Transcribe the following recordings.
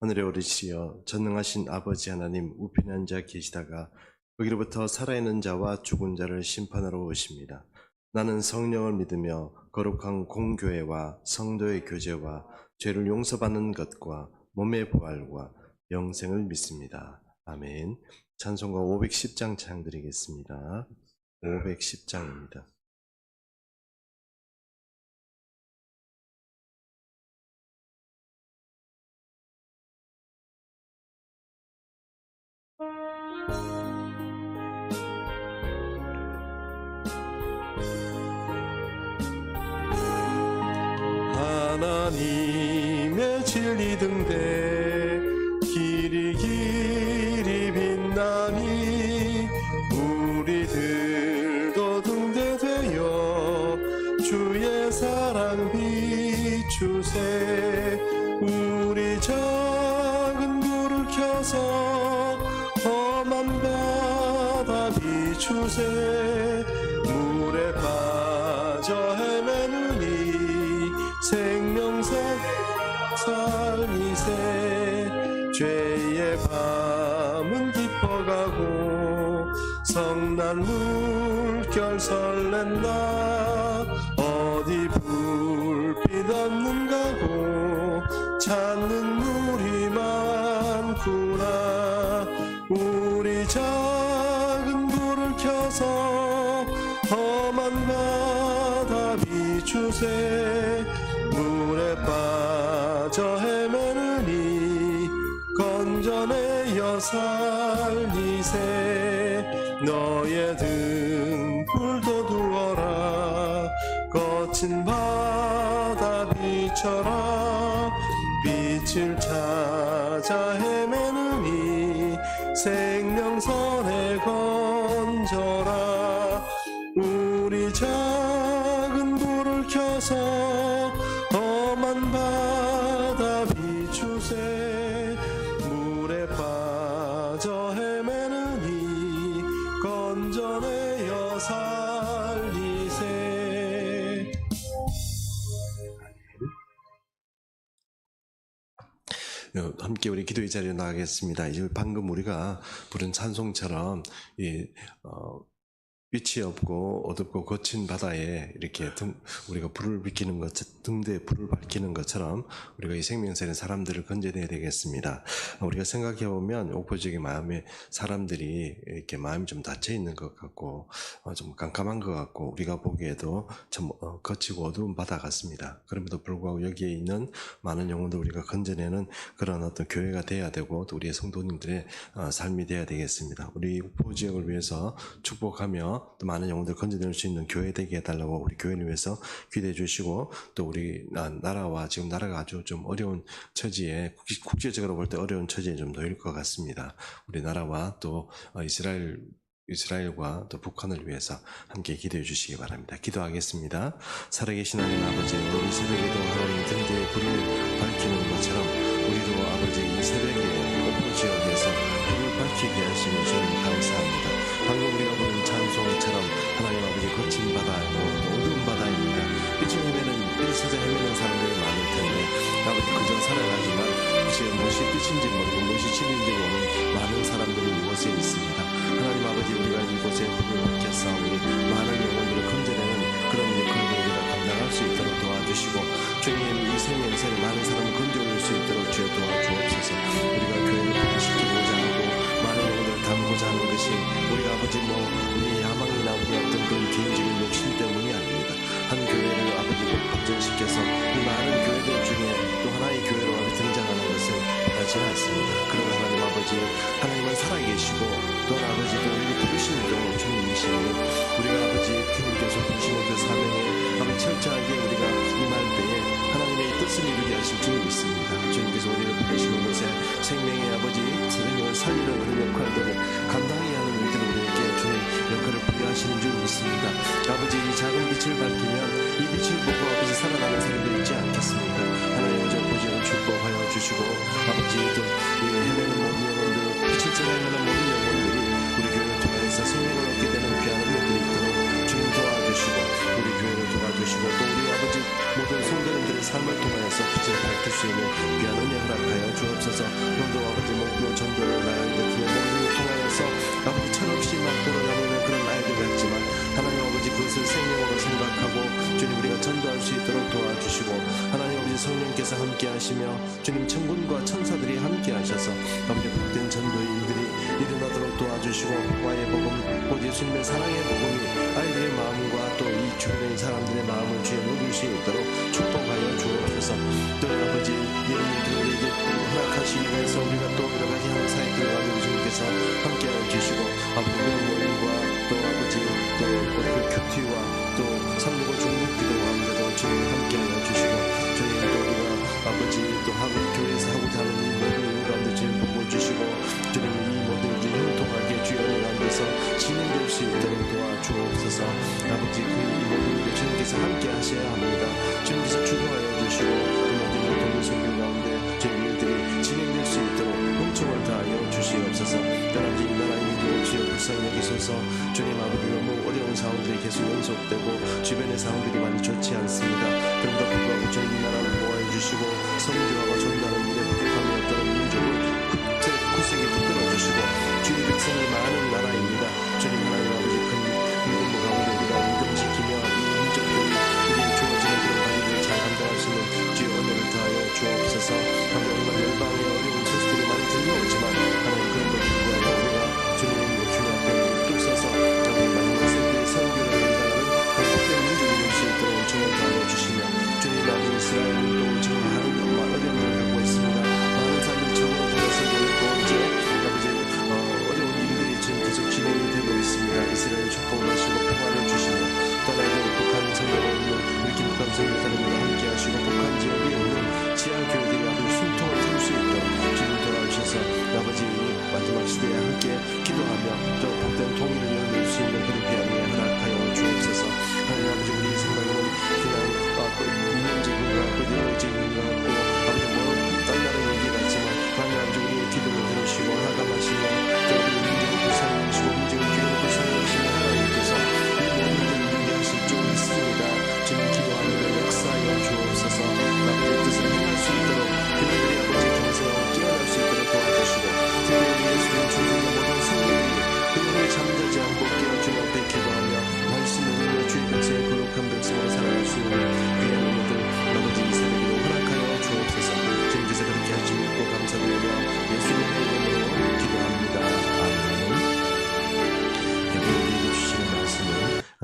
하늘에 오르시어 전능하신 아버지 하나님 우편에 앉아 계시다가 거기로부터 살아있는 자와 죽은 자를 심판하러 오십니다. 나는 성령을 믿으며 거룩한 공교회와 성도의 교제와 죄를 용서받는 것과 몸의 부활과 영생을 믿습니다. 아멘. 찬송가 510장 찬양드리겠습니다. 510장입니다. 하 죄의 밤은 깊어가고 성난 물 헤매느니 생명선 함께 우리 기도의 자리에 나가겠습니다. 이제 방금 우리가 부른 찬송처럼 이 어, 빛이 없고 어둡고 거친 바다에 이렇게 등, 우리가 불을 비키는 것, 등대에 불을 밝히는 것처럼 우리가 이 생명선의 사람들을 건져내야 되겠습니다. 우리가 생각해 보면 옥포 지역의 마음에 사람들이 이렇게 마음이 좀 닫혀 있는 것 같고 어, 좀 깜깜한 것 같고 우리가 보기에도 참 어, 거치고 어두운 바다 같습니다. 그럼에도 불구하고 여기에 있는 많은 영혼들 우리가 건져내는 그런 어떤 교회가 돼야 되고 또 우리의 성도님들의 어, 삶이 돼야 되겠습니다. 우리 옥포 지역을 위해서 축복하며 또 많은 영혼들 건져낼 수 있는 교회 되게 해달라고 우리 교회를 위해서 기대해 주시고 또 우리 나- 나라와 지금 나라가 아주 좀 어려운 처지에 국제- 국제적으로 볼 때 어려운 처지에 좀 놓일 것 같습니다. 우리 나라와 또 어, 이스라엘 이스라엘과 또 북한을 위해서 함께 기도해 주시기 바랍니다. 기도하겠습니다. 살아계신 하나님 아버지, 이 새벽에도 하나님 등대에 불을 밝히는 것처럼 우리도 아버지 이 새벽에 아버지 그저 살아가지만 혹시 무엇이 빛인지 모르고 무엇이 진리인지 모르는 주시고 와의 복음 곧 예수님의 사랑의 복음이 아이들의 마음과 또 이 주변의 사람들의 마음을 주에 녹일 수 있도록 축복하여 주옵소서. 또 아버지 우리에게 허락하시기 위해서 우리가 또 여러 가지 항사에 들어가는 주님께서 함께하여 주시고 아버지 그런 모임과 또 아버지 또그 큐티와 또365 중국 기도 가운데도 주님 함께하여 주시고 주님 또 우리가 아버지 또 하고 주옵소서 아버지 그이 모든 일을 주님께서 함께 하셔야 합니다. 주님께서 주도하여 주시고 이 모든 동물 성교 가운데 주님 일들이 진행될 수 있도록 은총을 다하여 주시옵소서. 하나님 이 나라 인도 주여 불쌍히 여기소서. 주님 아버지 너무 어려운 상황들이 계속 연속되고 주변의 상황들이 많이 좋지 않습니다. 그럼에도 불구하고 주님 이 나라를 보호해 주시고 선교하고 전도하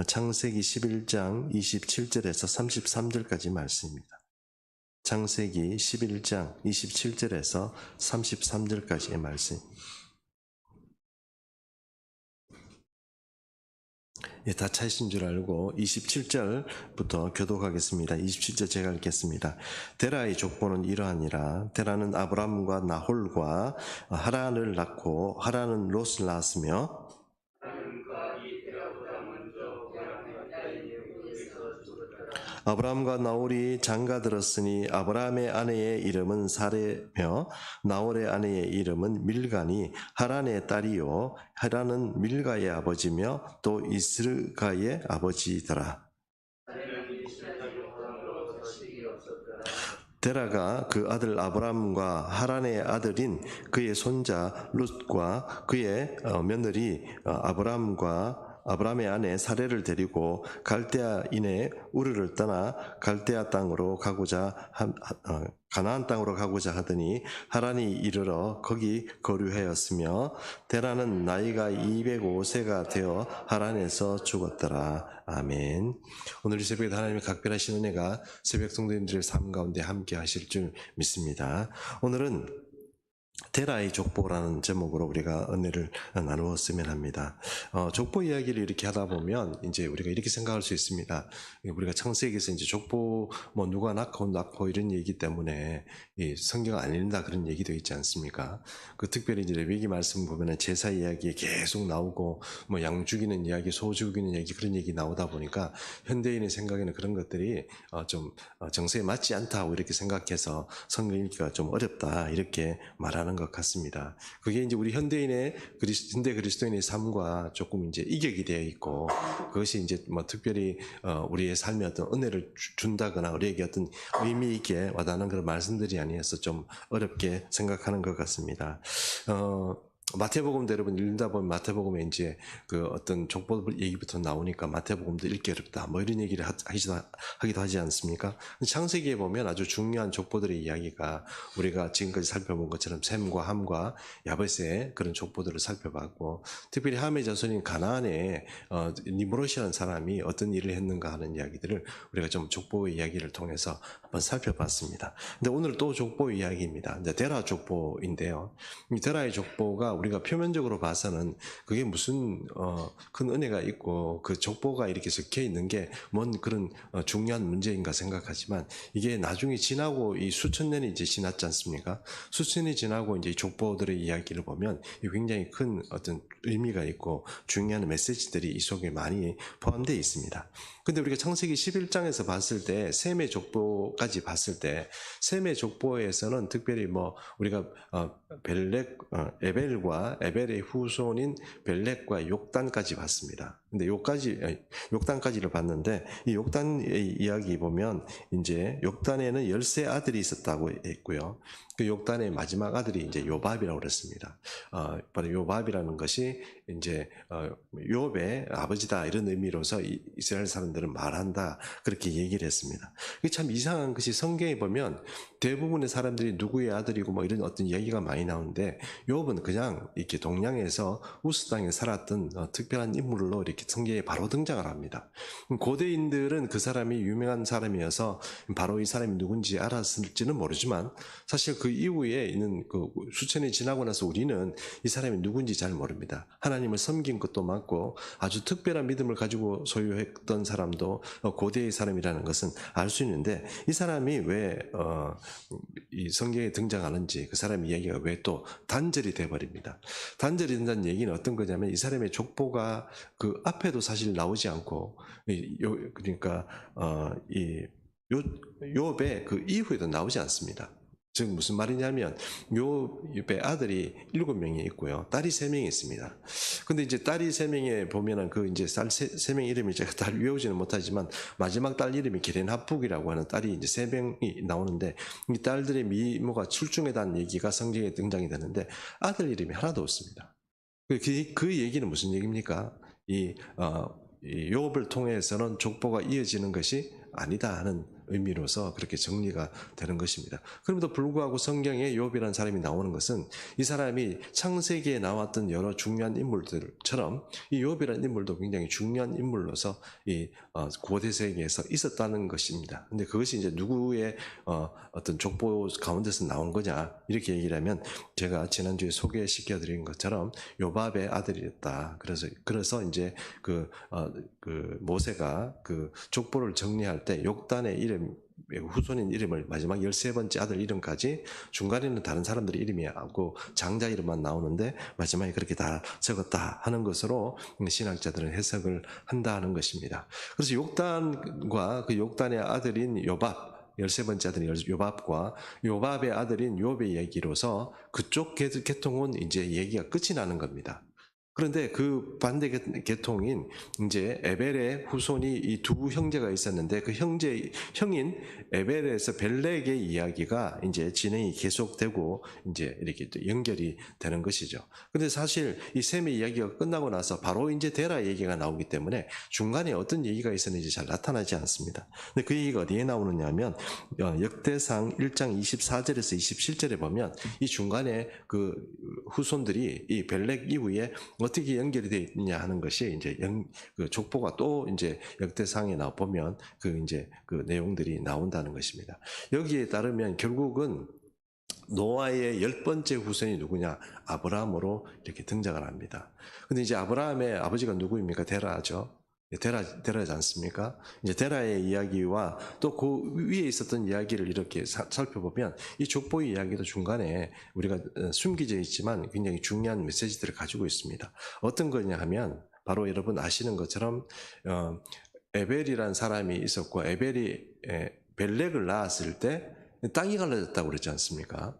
창세기 11장 27절에서 33절까지 말씀입니다. 창세기 11장 27절에서 33절까지의 말씀. 예, 다 차이신 줄 알고 27절부터 교독하겠습니다. 27절 제가 읽겠습니다. 데라의 족보는 이러하니라. 데라는 아브람과 나홀과 하란을 낳고 하란은 롯을 낳았으며 아브라함과 나홀이 장가 들었으니 아브라함의 아내의 이름은 사레며 나홀의 아내의 이름은 밀가니 하란의 딸이요 하란은 밀가의 아버지며 또 이스르가의 아버지더라. 데라가 그 아들 아브람과 하란의 아들인 그의 손자 룻과 그의 어, 며느리 어, 아브람과 아브람의 아내 사례를 데리고 갈대아인의 우르를 떠나 갈대아 땅으로 가고자 한, 어, 가나안 땅으로 가고자 하더니 하란이 이르러 거기 거류하였으며 데라는 나이가 205세가 되어 하란에서 죽었더라. 아멘. 오늘 이 새벽에 하나님의 각별하신 은혜가 새벽 성도님들의 삶 가운데 함께 하실 줄 믿습니다. 오늘은 데라의 족보라는 제목으로 우리가 은혜를 나누었으면 합니다. 어, 족보 이야기를 이렇게 하다 보면 이제 우리가 이렇게 생각할 수 있습니다. 우리가 창세기에서 이제 족보 뭐 누가 낳고 낳고 이런 얘기 때문에 이 성경 안 읽는다 그런 얘기도 있지 않습니까? 그 특별히 이제 레위기 말씀 보면은 제사 이야기 계속 나오고 뭐 양 죽이는 이야기, 소 죽이는 얘기 그런 얘기 나오다 보니까 현대인의 생각에는 그런 것들이 어, 좀 어, 정서에 맞지 않다고 이렇게 생각해서 성경 읽기가 좀 어렵다 이렇게 말하 는 것 같습니다. 그게 이제 우리 현대인의 그리스, 현대 그리스도인의 삶과 조금 이제 이격이 되어 있고 그것이 이제 뭐 특별히 어, 우리의 삶에 어떤 은혜를 주- 준다거나 우리에게 어떤 의미 있게 와닿는 그런 말씀들이 아니어서 좀 어렵게 생각하는 것 같습니다. 어, 마태복음도 여러분 읽다 보면 마태복음에 이제 그 어떤 족보 얘기부터 나오니까 마태복음도 읽기 어렵다 뭐 이런 얘기를 하- 하기도, 하- 하기도 하지 않습니까? 창세기에 보면 아주 중요한 족보들의 이야기가 우리가 지금까지 살펴본 것처럼 샘과 함과 야베스의 그런 족보들을 살펴봤고 특별히 함의 자손인 가나안에 어, 니무롯이라는 사람이 어떤 일을 했는가 하는 이야기들을 우리가 좀 족보의 이야기를 통해서 한번 살펴봤습니다. 근데 오늘 또 족보 이야기입니다. 이제 데라 족보인데요. 이 데라의 족보가 우리가 표면적으로 봐서는 그게 무슨 어, 큰 은혜가 있고 그 족보가 이렇게 적혀 있는 게 뭔 그런 어, 중요한 문제인가 생각하지만 이게 나중에 지나고 이 수천 년이 이제 지났지 않습니까? 수천이 지나고 이제 이 족보들의 이야기를 보면 이 굉장히 큰 어떤 의미가 있고 중요한 메시지들이 이 속에 많이 포함되어 있습니다. 근데 우리가 창세기 11장에서 봤을 때 셈의 족보까지 봤을 때 셈의 족보에서는 특별히 뭐 우리가 어, 벨렉 어, 에벨과 에벨의 후손인 벨렉과 욕단까지 봤습니다. 근데 욕까지 욕단까지를 봤는데 이 욕단의 이야기 보면 이제 욕단에는 열세 아들이 있었다고 했고요. 그 욕단의 마지막 아들이 이제 요밥이라고 그랬습니다. 어, 바로 요밥이라는 것이 이제 어, 요업의 아버지다 이런 의미로서 이- 이스라엘 사람들은 말한다 그렇게 얘기를 했습니다. 참 이상한 것이 성경에 보면 대부분의 사람들이 누구의 아들이고 뭐 이런 어떤 이야기가 많이 나오는데 요업은 그냥 이렇게 동양에서 우스 땅에 살았던 어, 특별한 인물로 이렇게 성경에 바로 등장을 합니다. 고대인들은 그 사람이 유명한 사람이어서 바로 이 사람이 누군지 알았을지는 모르지만 사실 그 이후에 있는 그 수천이 지나고 나서 우리는 이 사람이 누군지 잘 모릅니다. 하나님을 섬긴 것도 맞고 아주 특별한 믿음을 가지고 소유했던 사람도 어, 고대의 사람이라는 것은 알 수 있는데 이 사람이 왜 어, 이 성경에 등장하는지 그 사람 이야기가 왜 또 단절이 돼 버립니다. 단절이 된다는 얘기는 어떤 거냐면 이 사람의 족보가 그 앞에도 사실 나오지 않고 그러니까 어, 이 요, 요업의 그 이후에도 나오지 않습니다. 즉 무슨 말이냐면 요배 아들이 일곱 명이 있고요. 딸이 세 명이 있습니다. 근데 이제 딸이 세 명에 보면은 그 이제 딸세 명 이름이 제가 잘 외우지는 못하지만 마지막 딸 이름이 기렌하북이라고 하는 딸이 이제 세 명이 나오는데 이 딸들의 미모가 출중에 대한 얘기가 성경에 등장이 되는데 아들 이름이 하나도 없습니다. 그, 그, 그 얘기는 무슨 얘기입니까? 이, 어, 이 요업을 통해서는 족보가 이어지는 것이 아니다 하는 의미로서 그렇게 정리가 되는 것입니다. 그럼에도 불구하고 성경에 요업이라는 사람이 나오는 것은 이 사람이 창세기에 나왔던 여러 중요한 인물들처럼 이 요업이라는 인물도 굉장히 중요한 인물로서 이 어, 고대 세계에서 있었다는 것입니다. 근데 그것이 이제 누구의 어, 어떤 족보 가운데서 나온 거냐 이렇게 얘기를 하면 제가 지난주에 소개시켜 드린 것처럼 요밥의 아들이었다. 그래서 그래서 이제 그, 어, 그 모세가 그 족보를 정리할 때 욕단의 이름 후손인 이름을 마지막 13번째 아들 이름까지 중간에는 다른 사람들의 이름이 하고 장자 이름만 나오는데 마지막에 그렇게 다 적었다 하는 것으로 신학자들은 해석을 한다 하는 것입니다. 그래서 욕단과 그 욕단의 아들인 요밥 13번째 아들인 요밥과 요밥의 아들인 요의 얘기로서 그쪽 계- 계통은 이제 얘기가 끝이 나는 겁니다. 그런데 그 반대 계- 계통인 이제 에벨의 후손이 이 두 형제가 있었는데 그 형제 형인 에벨에서 벨렉의 이야기가 이제 진행이 계속되고 이제 이렇게 또 연결이 되는 것이죠. 근데 사실 이 셈의 이야기가 끝나고 나서 바로 이제 데라 얘기가 나오기 때문에 중간에 어떤 얘기가 있었는지 잘 나타나지 않습니다. 근데 그 얘기가 어디에 나오느냐면 어, 역대상 1장 24절에서 27절에 보면 이 중간에 그 후손들이 이 벨렉 이후에 어떻게 연결이 되어 있느냐 하는 것이 이제 영, 그 족보가 또 이제 역대상에 나 보면 그 이제 그 내용들이 나온다는 것입니다. 여기에 따르면 결국은 노아의 열 번째 후손이 누구냐? 아브라함으로 이렇게 등장을 합니다. 근데 이제 아브라함의 아버지가 누구입니까? 데라죠. 데라, 데라지 않습니까? 이제 데라의 이야기와 또 그 위에 있었던 이야기를 이렇게 사- 살펴보면 이 족보의 이야기도 중간에 우리가 어, 숨겨져 있지만 굉장히 중요한 메시지들을 가지고 있습니다. 어떤 거냐 하면 바로 여러분 아시는 것처럼 어, 에벨이라는 사람이 있었고 에벨이 에, 벨렉을 낳았을 때 땅이 갈라졌다고 그랬지 않습니까?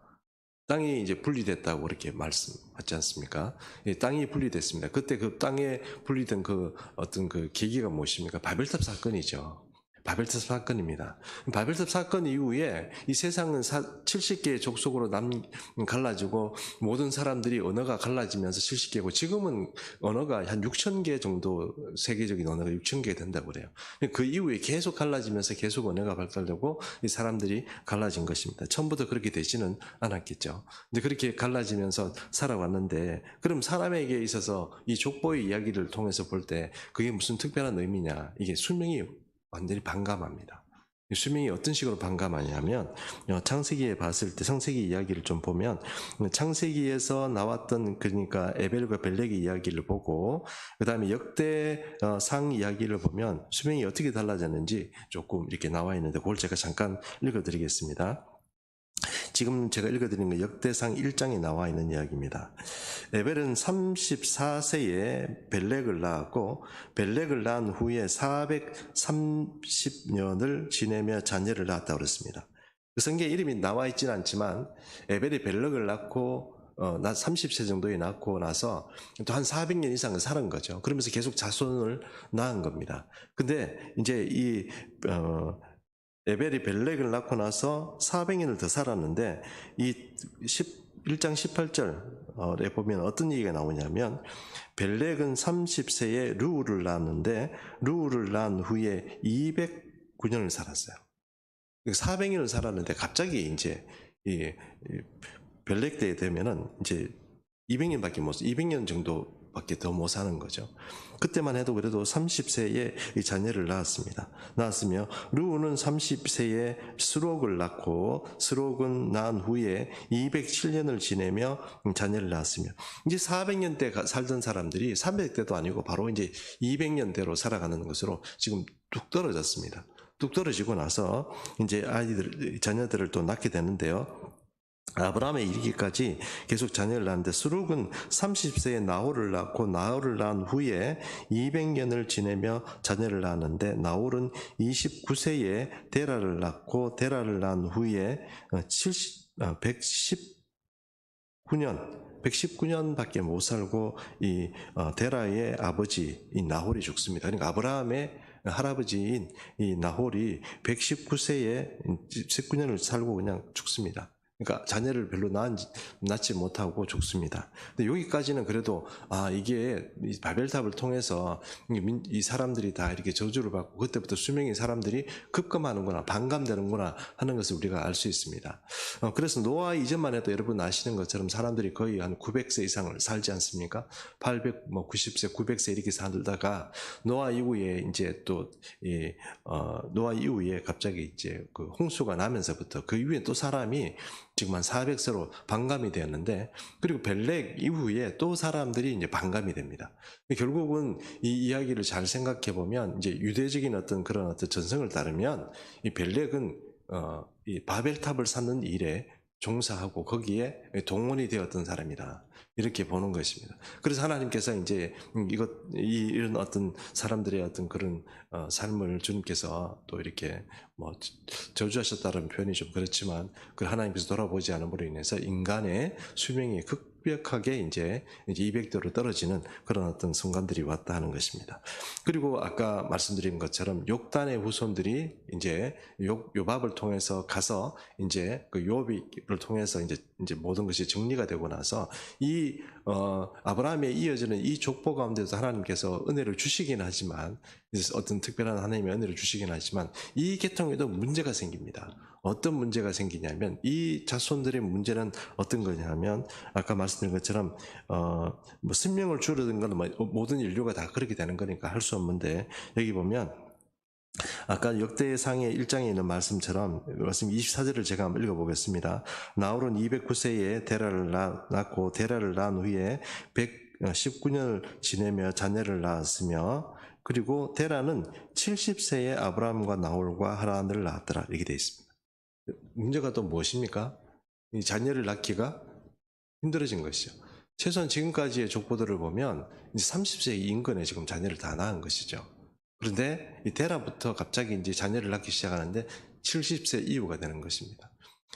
땅이 이제 분리됐다고 그렇게 말씀하지 않습니까? 이 땅이 분리됐습니다. 그때 그 땅에 분리된 그 어떤 그 계기가 무엇입니까? 바벨탑 사건이죠. 바벨탑 사건입니다. 바벨탑 사건 이후에 이 세상은 70개의 족속으로 남 갈라지고 모든 사람들이 언어가 갈라지면서 70개고 지금은 언어가 한 6천 개 정도 세계적인 언어가 6천 개 된다고 그래요. 그 이후에 계속 갈라지면서 계속 언어가 발달되고 이 사람들이 갈라진 것입니다. 처음부터 그렇게 되지는 않았겠죠. 근데 그렇게 갈라지면서 살아왔는데 그럼 사람에게 있어서 이 족보의 이야기를 통해서 볼 때 그게 무슨 특별한 의미냐? 이게 수명이 완전히 반감합니다. 이 수명이 어떤 식으로 반감하냐면 어, 창세기에 봤을 때 창세기 이야기를 좀 보면 창세기에서 나왔던 그러니까 에벨과 벨렉의 이야기를 보고 그 다음에 역대 어, 상 이야기를 보면 수명이 어떻게 달라졌는지 조금 이렇게 나와 있는데 그걸 제가 잠깐 읽어드리겠습니다. 지금 제가 읽어드리는 건 역대상 1장에 나와 있는 이야기입니다. 에벨은 34세에 벨렉을 낳았고 벨렉을 낳은 후에 430년을 지내며 자녀를 낳았다고 그랬습니다. 그 성경에 이름이 나와 있지는 않지만 에벨이 벨렉을 낳고 어, 나 30세 정도에 낳고 나서 또 한 400년 이상을 살은 거죠. 그러면서 계속 자손을 낳은 겁니다. 근데 이제 이 어, 에벨이 벨렉을 낳고 나서 400년을 더 살았는데 이 1장 18절에 보면 어떤 얘기가 나오냐면 벨렉은 30세에 루우를 낳았는데 루우를 낳은 후에 209년을 살았어요. 400년을 살았는데 갑자기 이제 이 벨렉 때에 되면은 이제 200년밖에 못 200년 정도 밖에 더 못 사는 거죠. 그때만 해도 그래도 30세에 이 자녀를 낳았습니다. 낳았으며 루우는 30세에 스록을 낳고 스록은 낳은 후에 207년을 지내며 자녀를 낳았으며 이제 400년 대 살던 사람들이 300대도 아니고 바로 이제 200년대로 살아가는 것으로 지금 뚝 떨어졌습니다. 뚝 떨어지고 나서 이제 아이들 자녀들을 또 낳게 되는데요. 아브라함에 이르기까지 계속 자녀를 낳는데 수룩은 30세에 나홀을 낳고 나홀을 낳은 후에 200년을 지내며 자녀를 낳았는데 나홀은 29세에 데라를 낳고 데라를 낳은 후에 70, 119년 119년밖에 못 살고 이 어, 데라의 아버지 이 나홀이 죽습니다. 그러니까 아브라함의 할아버지인 이 나홀이 119세에 19년을 살고 그냥 죽습니다. 그러니까 자녀를 별로 낳지, 낳지 못하고 죽습니다. 근데 여기까지는 그래도 아 이게 이 바벨탑을 통해서 이 사람들이 다 이렇게 저주를 받고 그때부터 수명의 사람들이 급감하는구나 반감되는구나 하는 것을 우리가 알 수 있습니다. 어, 그래서 노아 이전만 해도 여러분 아시는 것처럼 사람들이 거의 한 900세 이상을 살지 않습니까? 800, 뭐 90세, 900세 이렇게 살다가 노아 이후에 이제 또 이, 어, 노아 이후에 갑자기 이제 그 홍수가 나면서부터 그 이후에 또 사람이 지금 한 400세로 반감이 되었는데 그리고 벨렉 이후에 또 사람들이 이제 반감이 됩니다. 결국은 이 이야기를 잘 생각해 보면 이제 유대적인 어떤 그런 어떤 전성을 따르면 이 벨렉은 어, 이 바벨탑을 쌓는 일에 종사하고 거기에 동원이 되었던 사람이다. 이렇게 보는 것입니다. 그래서 하나님께서 이제 이것 이 이런 어떤 사람들의 어떤 그런 어, 삶을 주님께서 또 이렇게 뭐 저주하셨다는 표현이 좀 그렇지만 그 하나님께서 돌아보지 않음으로 인해서 인간의 수명이 급격하게 이제 이제 200도로 떨어지는 그런 어떤 순간들이 왔다 하는 것입니다. 그리고 아까 말씀드린 것처럼 욕단의 후손들이 이제 요, 요밥을 통해서 가서 이제 그 요비를 통해서 이제 이제 모든 것이 정리가 되고 나서 이 어, 아브라함에 이어지는 이 족보 가운데서 하나님께서 은혜를 주시긴 하지만 어떤 특별한 하나님의 은혜를 주시긴 하지만 이 계통에도 문제가 생깁니다. 어떤 문제가 생기냐면 이 자손들의 문제는 어떤 거냐면 아까 말씀드린 것처럼 어, 뭐 생명을 줄여든 건뭐 모든 인류가 다 그렇게 되는 거니까 할 수 없는데 여기 보면 아까 역대상의 1장에 있는 말씀처럼 말씀 24절을 제가 한번 읽어보겠습니다. 나홀은 209세에 데라를 낳고 데라를 낳은 후에 119년을 지내며 자녀를 낳았으며 그리고 데라는 70세에 아브라함과 나홀과 하란을 낳았더라 이렇게 되어 있습니다. 문제가 또 무엇입니까? 이 자녀를 낳기가 힘들어진 것이죠. 최소한 지금까지의 족보들을 보면 이제 30세 인근에 지금 자녀를 다 낳은 것이죠. 그런데 이 데라부터 갑자기 이제 자녀를 낳기 시작하는데 70세 이후가 되는 것입니다.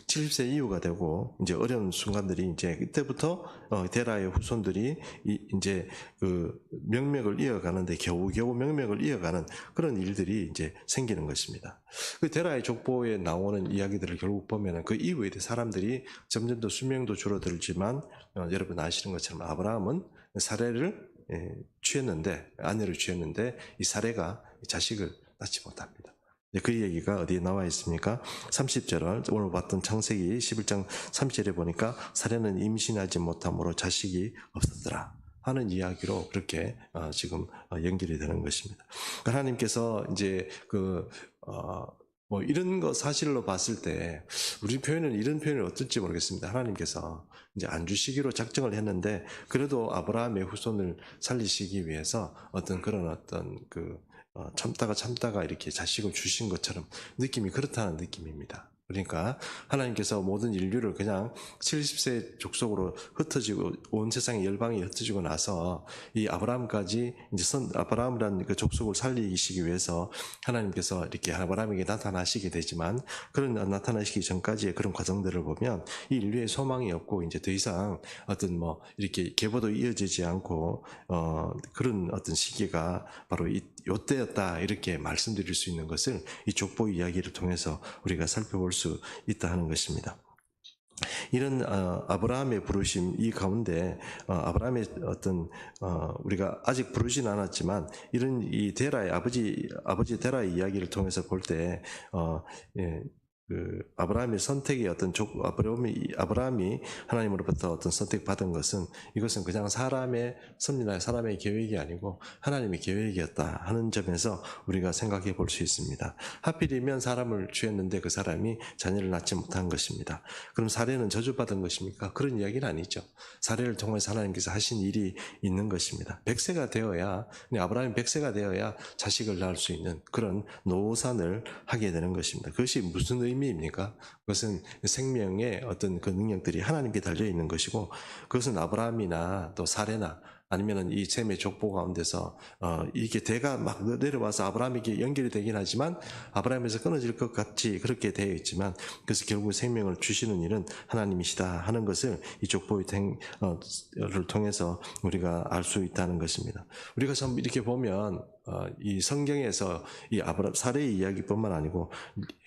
70세 이후가 되고 이제 어려운 순간들이 이제 그때부터 어, 데라의 후손들이 이, 이제 그 명맥을 이어가는데 겨우겨우 명맥을 이어가는 그런 일들이 이제 생기는 것입니다. 그 데라의 족보에 나오는 이야기들을 결국 보면은 그 이후에 사람들이 점점 더 수명도 줄어들지만 어, 여러분 아시는 것처럼 아브라함은 사례를 예, 취했는데 아내를 취했는데 이 사례가 자식을 낳지 못합니다. 네, 그 얘기가 어디에 나와 있습니까? 30절을 오늘 봤던 창세기 11장 30절에 보니까 사례는 임신하지 못함으로 자식이 없었더라. 하는 이야기로 그렇게 어, 지금 어, 연결이 되는 것입니다. 그러니까 하나님께서 이제 그, 어, 뭐 이런 거 사실로 봤을 때 우리 표현은 이런 표현이 어떨지 모르겠습니다. 하나님께서 이제 안 주시기로 작정을 했는데 그래도 아브라함의 후손을 살리시기 위해서 어떤 그런 어떤 그 어, 참다가 참다가 이렇게 자식을 주신 것처럼 느낌이 그렇다는 느낌입니다. 그러니까 하나님께서 모든 인류를 그냥 70세 족속으로 흩어지고 온 세상에 열방이 흩어지고 나서 이 아브라함까지 이제 선 아브라함이라는 그 족속을 살리시기 위해서 하나님께서 이렇게 아브라함에게 나타나시게 되지만 그런 나타나시기 전까지의 그런 과정들을 보면 이 인류의 소망이 없고 이제 더 이상 어떤 뭐 이렇게 계보도 이어지지 않고 어 그런 어떤 시기가 바로 이 요때였다 이렇게 말씀드릴 수 있는 것을 이 족보 이야기를 통해서 우리가 살펴볼 수 있다 하는 것입니다. 이런 어, 아브라함의 부르심 이 가운데 어, 아브라함의 어떤 어, 우리가 아직 부르진 않았지만 이런 이 데라의 아버지 아버지 데라의 이야기를 통해서 볼때 어, 예, 그 아브라함의 선택의 어떤 족 아브라함이 아브라함이 하나님으로부터 어떤 선택 받은 것은 이것은 그냥 사람의 섭리나 사람의 계획이 아니고 하나님의 계획이었다 하는 점에서 우리가 생각해 볼 수 있습니다. 하필이면 사람을 취했는데 그 사람이 자녀를 낳지 못한 것입니다. 그럼 사례는 저주받은 것입니까? 그런 이야기는 아니죠. 사례를 통해서 하나님께서 하신 일이 있는 것입니다. 백세가 되어야 아브라함이 백세가 되어야 자식을 낳을 수 있는 그런 노산을 하게 되는 것입니다. 그것이 무슨 의미 입니까? 그것은 생명의 어떤 그 능력들이 하나님께 달려 있는 것이고 그것은 아브라함이나 또 사례나 아니면은 이 셈의 족보 가운데서 어 이게 대가 막 내려와서 아브라함에게 연결이 되긴 하지만 아브라함에서 끊어질 것 같이 그렇게 되어 있지만 그래서 결국 생명을 주시는 일은 하나님이시다 하는 것을 이 족보를 통해서 우리가 알 수 있다는 것입니다. 우리가 참 이렇게 보면 어, 이 성경에서 이 아브라 사례의 이야기뿐만 아니고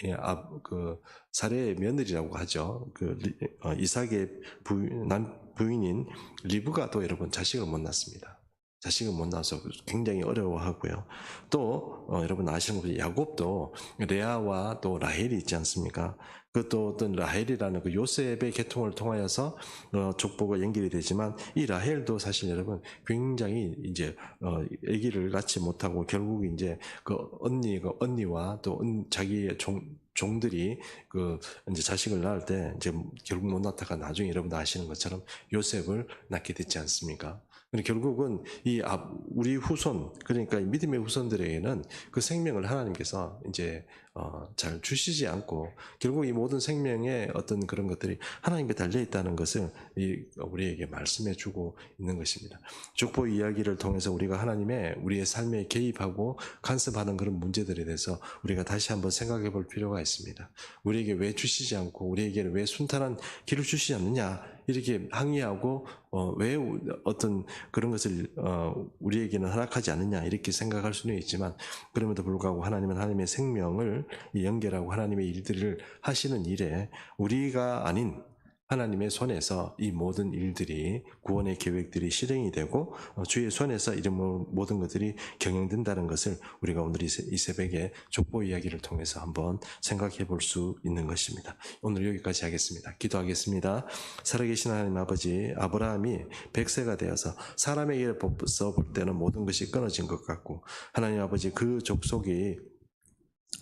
이 아, 그 사례의 며느리라고 하죠. 그 리- 어, 이삭의 부인, 남 부인인 리브가 또 여러분 자식을 못 낳습니다. 자식을 못 낳아서 굉장히 어려워하고요. 또 어, 여러분 아시는 것처럼 야곱도 레아와 또 라헬이 있지 않습니까? 그또 어떤 라헬이라는 그 요셉의 계통을 통하여서 어, 족보가 연결이 되지만 이 라헬도 사실 여러분 굉장히 이제 어, 아기를 낳지 못하고 결국 이제 그 언니 그 언니와 또 언- 자기의 종 종들이 그 이제 자식을 낳을 때 이제 결국 못 낳다가 나중에 여러분 아시는 것처럼 요셉을 낳게 됐지 않습니까? 결국은 이 앞- 우리 후손 그러니까 이 믿음의 후손들에게는 그 생명을 하나님께서 이제 어, 잘 주시지 않고 결국 이 모든 생명의 어떤 그런 것들이 하나님께 달려 있다는 것을 이 우리에게 말씀해 주고 있는 것입니다. 족보 이야기를 통해서 우리가 하나님의 우리의 삶에 개입하고 간섭하는 그런 문제들에 대해서 우리가 다시 한번 생각해 볼 필요가 있습니다. 우리에게 왜 주시지 않고 우리에게는 왜 순탄한 길을 주시지 않느냐 이렇게 항의하고 어, 왜 우- 어떤 그런 것을 어, 우리에게는 허락하지 않느냐 이렇게 생각할 수는 있지만 그럼에도 불구하고 하나님은 하나님의 생명을 이 연결하고 하나님의 일들을 하시는 일에 우리가 아닌 하나님의 손에서 이 모든 일들이 구원의 계획들이 실행이 되고 어, 주의 손에서 이런 모- 모든 것들이 경영된다는 것을 우리가 오늘 이 새벽에 족보 이야기를 통해서 한번 생각해 볼 수 있는 것입니다. 오늘 여기까지 하겠습니다. 기도하겠습니다. 살아계신 하나님 아버지 아브라함이 백세가 되어서 사람에게서 볼 때는 모든 것이 끊어진 것 같고 하나님 아버지 그 족속이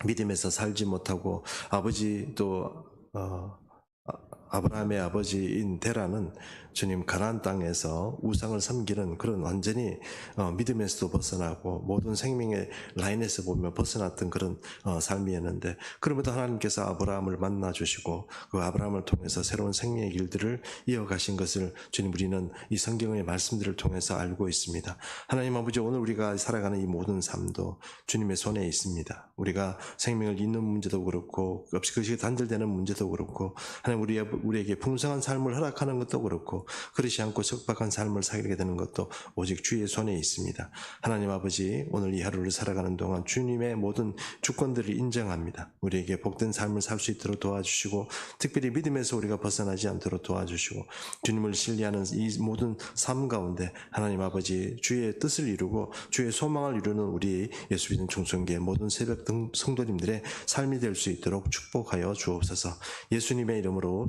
믿음에서 살지 못하고 아버지 또 어, 아- 아브라함의 아버지인 데라는 주님 가나안 땅에서 우상을 섬기는 그런 완전히 어, 믿음에서도 벗어나고 모든 생명의 라인에서 보면 벗어났던 그런 어, 삶이었는데 그럼에도 하나님께서 아브라함을 만나 주시고 그 아브라함을 통해서 새로운 생명의 길들을 이어가신 것을 주님 우리는 이 성경의 말씀들을 통해서 알고 있습니다. 하나님 아버지 오늘 우리가 살아가는 이 모든 삶도 주님의 손에 있습니다. 우리가 생명을 잇는 문제도 그렇고 없이 그것이 단절되는 문제도 그렇고 하나님 우리 우리에게 풍성한 삶을 허락하는 것도 그렇고 그렇지 않고 척박한 삶을 살게 되는 것도 오직 주의 손에 있습니다. 하나님 아버지 오늘 이 하루를 살아가는 동안 주님의 모든 주권들을 인정합니다. 우리에게 복된 삶을 살 수 있도록 도와주시고 특별히 믿음에서 우리가 벗어나지 않도록 도와주시고 주님을 신뢰하는 이 모든 삶 가운데 하나님 아버지 주의 뜻을 이루고 주의 소망을 이루는 우리 예수 믿는 종성계 모든 새벽 등 성도님들의 삶이 될 수 있도록 축복하여 주옵소서 예수님의 이름으로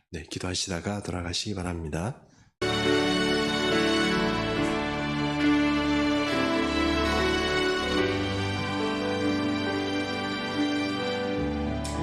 네, 기도하시다가 돌아가시기 바랍니다.